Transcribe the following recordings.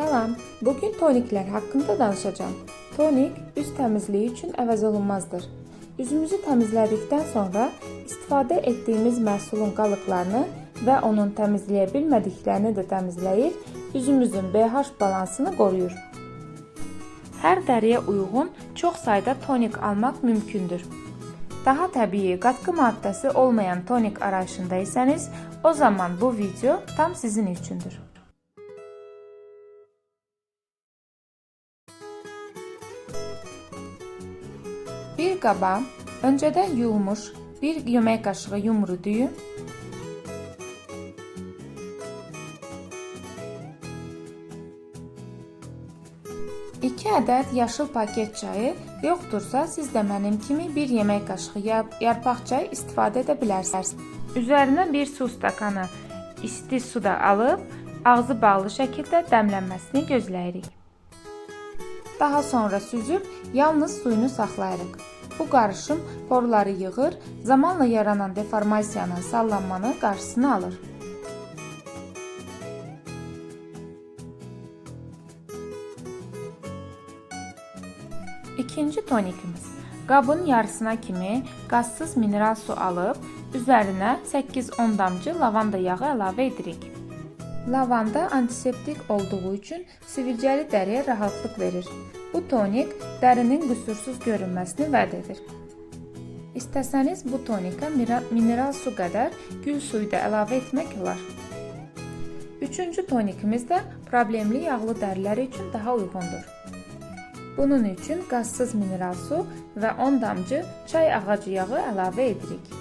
Salam, bugün toniklər haqqında danışacağım. Tonik üz təmizliyi üçün əvəz olunmazdır. Üzümüzü təmizlədikdən sonra istifadə etdiyimiz məhsulun qalıqlarını və onun təmizləyə bilmədiklərini də təmizləyir, üzümüzün pH balansını qoruyur. Hər dəriyə uyğun çox sayda tonik almaq mümkündür. Daha təbii qatqı maddəsi olmayan tonik arayışındaysanız, o zaman bu video tam sizin üçündür. Bir qaba öncədən yuyulmuş bir yemək qaşığı yumru düyün, 2 ədəd yaşıl paket çayı, yoxdursa siz də mənim kimi bir yemək qaşığı ya- yarpaq çay istifadə edə bilərsiniz. Üzərinə bir su stakanı isti suda alıb ağzı bağlı şəkildə dəmlənməsini gözləyirik. Daha sonra süzüb yalnız suyunu saxlayırıq. Bu qarışım porları yığır, zamanla yaranan deformasiyanın sallanmanı qarşısını alır. İkinci tonikimiz. Qabın yarısına kimi qazsız mineral su alıb üzərinə 8-10 damcı lavanda yağı əlavə edirik. Lavanda antiseptik olduğu üçün sivilcəli dəriyə rahatlıq verir. Bu tonik dərinin qüsursuz görünməsini vəd edir. İstəsəniz bu tonika mineral su qədər gül suyu da əlavə etmək olar. Üçüncü tonikimiz də problemli yağlı dərilər üçün daha uyğundur. Bunun üçün qazsız mineral su və 10 damcı çay ağacı yağı əlavə edirik.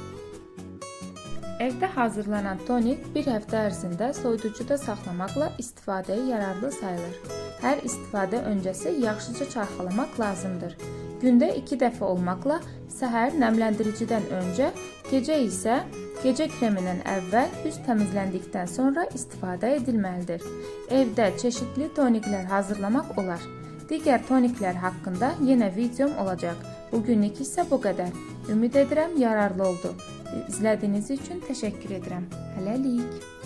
Evdə hazırlanan tonik bir həftə ərzində soyuducuda saxlamaqla istifadəyə yararlı sayılır. Hər istifadə öncəsi yaxşıca çarxalamaq lazımdır. Gündə 2 dəfə olmaqla səhər nəmləndiricidən öncə, gecə isə gecə kremindən əvvəl üz təmizləndikdən sonra istifadə edilməlidir. Evdə çeşidli toniklər hazırlamaq olar. Digər toniklər haqqında yenə videom olacaq. Bugünlük isə bu qədər. Ümid edirəm yararlı oldu. İzlədiyiniz üçün təşəkkür edirəm. Hələlik.